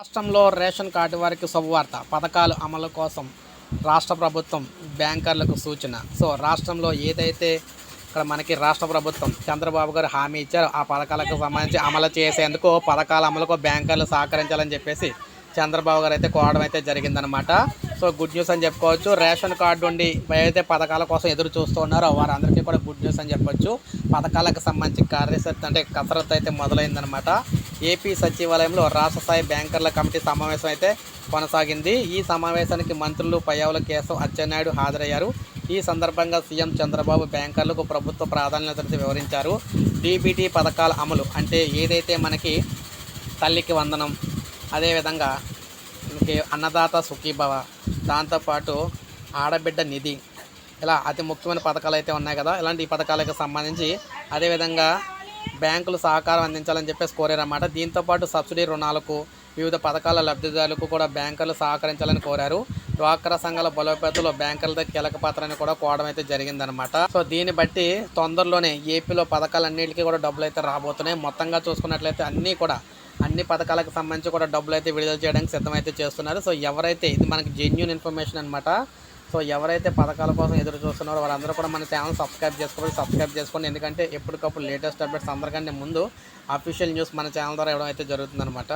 రాష్ట్రంలో ration card వారికి శుభవార్త పథకాలు అమలు కోసం రాష్ట్ర ప్రభుత్వం బ్యాంకర్లకు సూచన. సో రాష్ట్రంలో ఏదైతే ఇక్కడ మనకి రాష్ట్ర ప్రభుత్వం చంద్రబాబు గారు హామీ ఇచ్చారో ఆ పథకాలకు సంబంధించి అమలు చేసేందుకు పథకాల అమలుకు బ్యాంకర్లు సహకరించాలని చెప్పేసి చంద్రబాబు గారు అయితే కోవడం అయితే జరిగిందనమాట సో గుడ్ న్యూస్ అని చెప్పుకోవచ్చు. రేషన్ కార్డు ఉండి ఏదైతే పథకాల కోసం ఎదురు చూస్తూ ఉన్నారో వారందరికీ కూడా గుడ్ న్యూస్ అని చెప్పొచ్చు. పథకాలకు సంబంధించి కార్యశక్తి అంటే కసరత్తు అయితే మొదలైందనమాట ఏపీ సచివాలయంలో రాష్ట్ర స్థాయి బ్యాంకర్ల కమిటీ సమావేశం అయితే కొనసాగింది. ఈ సమావేశానికి మంత్రులు పయ్యావుల కేశవ్ అచ్చెన్నాయుడు హాజరయ్యారు. ఈ సందర్భంగా సీఎం చంద్రబాబు బ్యాంకర్లకు ప్రభుత్వ ప్రాధాన్యతను వివరించారు. డీబీటీ పథకాల అమలు అంటే ఏదైతే మనకి తల్లికి వందనం అదేవిధంగా మనకి అన్నదాత సుఖీభవ దాంతోపాటు ఆడబిడ్డ నిధి ఇలా అతి ముఖ్యమైన పథకాలు అయితే ఉన్నాయి కదా. ఇలాంటి ఈ పథకాలకు సంబంధించి అదేవిధంగా బ్యాంకులు సహకారం అందించాలని చెప్పేసి కోరారన్నమాట. దీంతోపాటు సబ్సిడీ రుణాలకు వివిధ పథకాల లబ్ధిదారులకు కూడా బ్యాంకర్లు సహకరించాలని కోరారు. డ్వాక్రా సంఘాల బలోపేతలో బ్యాంకర్లతో కీలక పాత్రని కూడా కోవడం అయితే జరిగిందనమాట సో దీన్ని బట్టి తొందరలోనే ఏపీలో పథకాలన్నింటికి కూడా డబ్బులు అయితే రాబోతున్నాయి. మొత్తంగా చూసుకున్నట్లయితే అన్నీ కూడా అన్ని పథకాలకు సంబంధించి కూడా డబ్బులు అయితే విడుదల చేయడానికి సిద్ధమైతే చేస్తున్నారు. సో ఎవరైతే ఇది మనకి జెన్యున్ ఇన్ఫర్మేషన్ అనమాట సో ఎవరైతే పథకాల కోసం ఎదురు చూస్తున్నారో వారందరూ కూడా మన ఛానల్ సబ్స్క్రైబ్ చేసుకోండి సబ్స్క్రైబ్ చేసుకోండి. ఎందుకంటే ఎప్పటికప్పుడు లేటెస్ట్ అప్డేట్స్ అందరికంటే ముందు అఫీషియల్ న్యూస్ మన ఛానల్ ద్వారా ఇవ్వడం అయితే జరుగుతుందన్నమాట.